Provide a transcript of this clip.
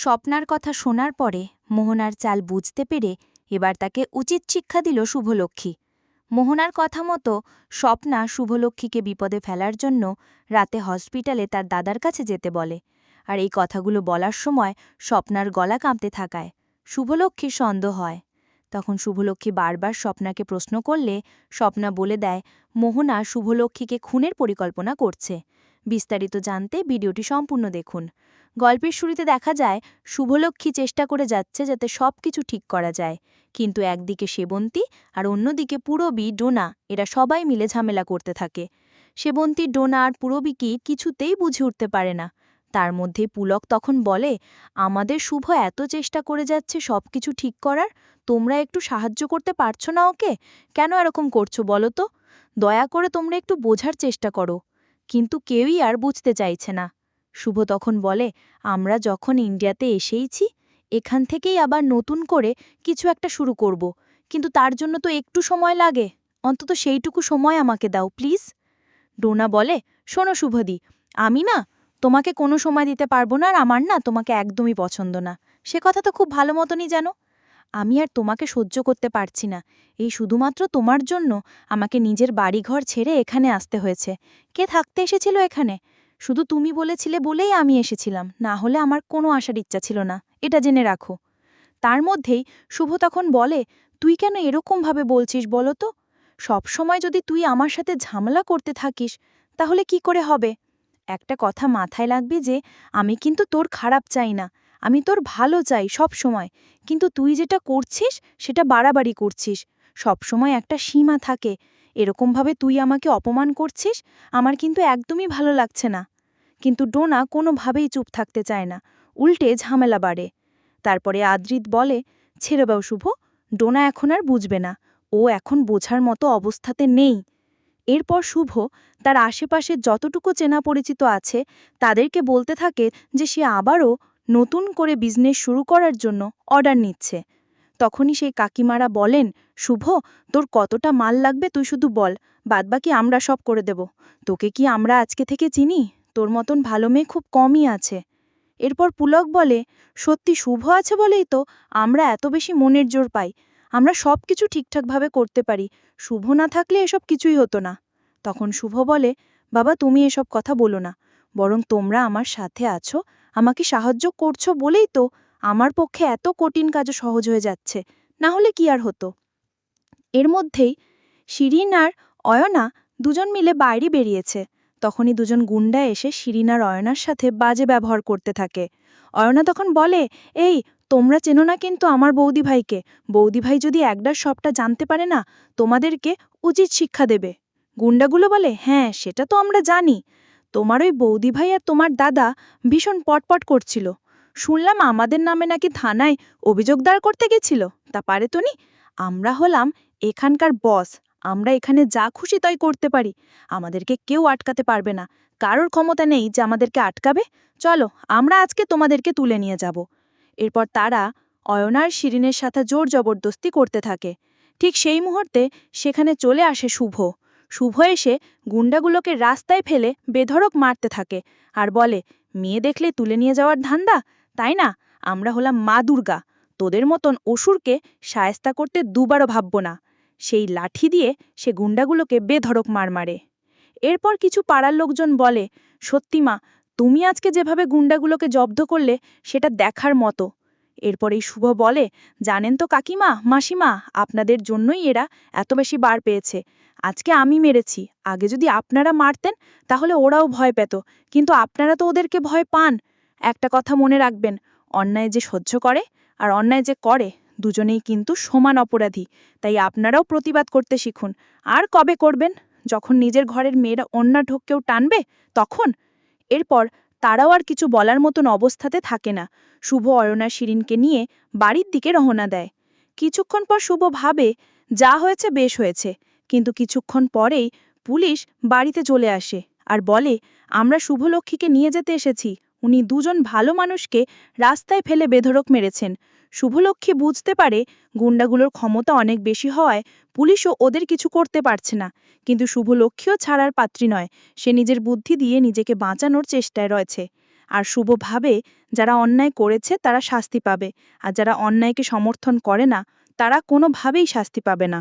স্বপ্নার কথা শোনার পরে মোহনার চাল বুঝতে পেরে এবার তাকে উচিত শিক্ষা দিল শুভলক্ষ্মী। মোহনার কথা মতো স্বপ্না শুভলক্ষ্মীকে বিপদে ফেলার জন্য রাতে হসপিটালে তার দাদার কাছে যেতে বলে আর এই কথাগুলো বলার সময় স্বপ্নার গলা কাঁপতে থাকায় শুভলক্ষ্মীর সন্দেহ হয়। তখন শুভলক্ষ্মী বারবার স্বপ্নাকে প্রশ্ন করলে স্বপ্না বলে দেয়, মোহনা শুভলক্ষ্মীকে খুনের পরিকল্পনা করছে। বিস্তারিত জানতে ভিডিওটি সম্পূর্ণ দেখুন। গল্পের শুরুতে দেখা যায়, শুভলক্ষ্মী চেষ্টা করে যাচ্ছে যাতে সব কিছু ঠিক করা যায়। কিন্তু একদিকে সেবন্তী আর অন্যদিকে পুরবী, ডোনা, এরা সবাই মিলে ঝামেলা করতে থাকে। সেবন্তী ডোনা আর পুরবীকে কিছুতেই বুঝে উঠতে পারে না। তার মধ্যে পুলক তখন বলে, আমাদের শুভ এত চেষ্টা করে যাচ্ছে সব কিছু ঠিক করার, তোমরা একটু সাহায্য করতে পারছ না ওকে? কেন এরকম করছ বলো তো? দয়া করে তোমরা একটু বোঝার চেষ্টা করো। কিন্তু কেউই আর বুঝতে চাইছে না। শুভ তখন বলে, আমরা যখন ইন্ডিয়াতে এসেইছি, এখান থেকেই আবার নতুন করে কিছু একটা শুরু করব। কিন্তু তার জন্য তো একটু সময় লাগে। অন্তত সেইটুকু সময় আমাকে দাও, প্লিজ। ডোনা বলে, শোনো শুভদি, আমি না তোমাকে কোনো সময় দিতে পারব না আর আমার না তোমাকে একদমই পছন্দ না। সে কথা তো খুব ভালো মতনই জানো। আমি আর তোমাকে সহ্য করতে পারছি না। এই শুধুমাত্র তোমার জন্য আমাকে নিজের বাড়িঘর ছেড়ে এখানে আসতে হয়েছে। কে থাকতে এসেছিল এখানে? শুধু তুমি বলেছিলে বলেই আমি এসেছিলাম। না হলে আমার কোনো আসার ইচ্ছা ছিল না। এটা জেনে রাখো। তার মধ্যেই শুভ তখন বলে, তুই কেন এরকমভাবে বলছিস বলো তো? সবসময় যদি তুই আমার সাথে ঝামেলা করতে থাকিস, তাহলে কি করে হবে? একটা কথা মাথায় লাগবে যে, আমি কিন্তু তোর খারাপ চাই না। আমি তোর ভালো চাই সব সময়। কিন্তু তুই যেটা করছিস, সেটা বাড়াবাড়ি করছিস। সব সময় একটা সীমা থাকে। এরকমভাবে তুই আমাকে অপমান করছিস, আমার কিন্তু একদমই ভালো লাগছে না। কিন্তু ডোনা কোনোভাবেই চুপ থাকতে চায় না। উল্টে ঝামেলা বাড়ে। তারপরে আদ্রিত বলে, ছেড়ে বাও শুভ, ডোনা এখন আর বুঝবে না। ও এখন বোঝার মতো অবস্থাতে নেই। এরপর শুভ তার আশেপাশে যতটুকু চেনা পরিচিত আছে, তাদেরকে বলতে থাকে যে সে আবারও নতুন করে বিজনেস শুরু করার জন্য অর্ডার নিচ্ছে। তখনই সেই কাকিমারা বলেন, শুভ, তোর কতটা মাল লাগবে তুই শুধু বল, বাদবাকি আমরা সব করে দেব। তোকে কি আমরা আজকে থেকে চিনি? তোর মতন ভালো মেয়ে খুব কমই আছে। এরপর পুলক বলে, সত্যি শুভ আছে বলেই তো আমরা এত বেশি মনের জোর পাই। আমরা সব কিছু ঠিকঠাকভাবে করতে পারি। শুভ না থাকলে এসব কিছুই হতো না। তখন শুভ বলে, বাবা, তুমি এসব কথা বলো না। বরং তোমরা আমার সাথে আছো, আমাকে সাহায্য করছ বলেই তো আমার পক্ষে এত কঠিন কাজও সহজ হয়ে যাচ্ছে, না হলে কি আর হতো? এর মধ্যেই শিরিন আর অয়না দুজন মিলে বাইরে বেরিয়েছে। তখনই দুজন গুন্ডা এসে শিরিন আর অয়নার সাথে বাজে ব্যবহার করতে থাকে। অয়না তখন বলে, এই, তোমরা চেনো না কিন্তু আমার বৌদি ভাইকে বৌদি ভাই যদি একবার সবটা জানতে পারে না, তোমাদেরকে উচিত শিক্ষা দেবে। গুন্ডাগুলো বলে হ্যাঁ সেটা তো আমরা জানি। তোমার ওই বৌদি ভাই আর তোমার দাদা ভীষণ পটপট করছিল। শুনলাম আমাদের নামে নাকি থানায় অভিযোগ দাঁড় করতে গেছিল। তা পারে তো নি আমরা হলাম এখানকার বস। আমরা এখানে যা খুশি তাই করতে পারি। আমাদেরকে কেউ আটকাতে পারবে না। কারোর ক্ষমতা নেই যে আমাদেরকে আটকাবে। চলো, আমরা আজকে তোমাদেরকে তুলে নিয়ে যাব। এরপর তারা অয়নার, শিরিনের সাথে জোর জবরদস্তি করতে থাকে। ঠিক সেই মুহূর্তে সেখানে চলে আসে শুভ। শুভ এসে গুন্ডাগুলোকে রাস্তায় ফেলে বেধড়ক মারতে থাকে আর বলে, মেয়ে দেখলে তুলে নিয়ে যাওয়ার ধান্দা? তাই না? আমরা হলাম মা দুর্গা। তোদের মতন অসুরকে সায়স্তা করতে দুবারও ভাবব না। সেই লাঠি দিয়ে সে গুন্ডাগুলোকে বেধড়ক মার মারে। এরপর কিছু পাড়ার লোকজন বলে, সত্যি মা, তুমি আজকে যেভাবে গুন্ডাগুলোকে জব্দ করলে, সেটা দেখার মতো। এরপর এই শুভ বলে, জানেন তো কাকিমা, মাসিমা, আপনাদের জন্যই এরা এত বেশি বার পেয়েছে। আজকে আমি মেরেছি। আগে যদি আপনারা মারতেন, তাহলে ওরাও ভয় পেত। কিন্তু আপনারা তো ওদেরকে ভয় পান। একটা কথা মনে রাখবেন, অন্যায় যে সহ্য করে আর অন্যায় যে করে, দুজনেই কিন্তু সমান অপরাধী। তাই আপনারাও প্রতিবাদ করতে শিখুন। আর কবে করবেন? যখন নিজের ঘরের মেয়েরা অন্য ঢোককেও টানবে? তখন? এরপর তারাও আর কিছু বলার মতন অবস্থাতে থাকে না। শুভ অয়না শিরিনকে নিয়ে বাড়ির দিকে রওনা দেয়। কিছুক্ষণ পর শুভ ভাবে, যা হয়েছে, বেশ হয়েছে। কিন্তু কিছুক্ষণ পরেই পুলিশ বাড়িতে চলে আসে আর বলে, আমরা শুভলক্ষ্মীকে নিয়ে যেতে এসেছি। উনি দুজন ভালো মানুষকে রাস্তায় ফেলে বেধরক মেরেছেন। শুভলক্ষ্মী বুঝতে পারে গুন্ডাগুলোর ক্ষমতা অনেক বেশি হওয়ায় পুলিশও ওদের কিছু করতে পারছে না। কিন্তু শুভলক্ষ্মীও ছাড়ার পাত্রী নয়। সে নিজের বুদ্ধি দিয়ে নিজেকে বাঁচানোর চেষ্টায় রয়েছে। আর শুভ ভাবে যারা অন্যায় করেছে তারা শাস্তি পাবে। আর যারা অন্যায়কে সমর্থন করে না, তারা কোনোভাবেই শাস্তি পাবে না।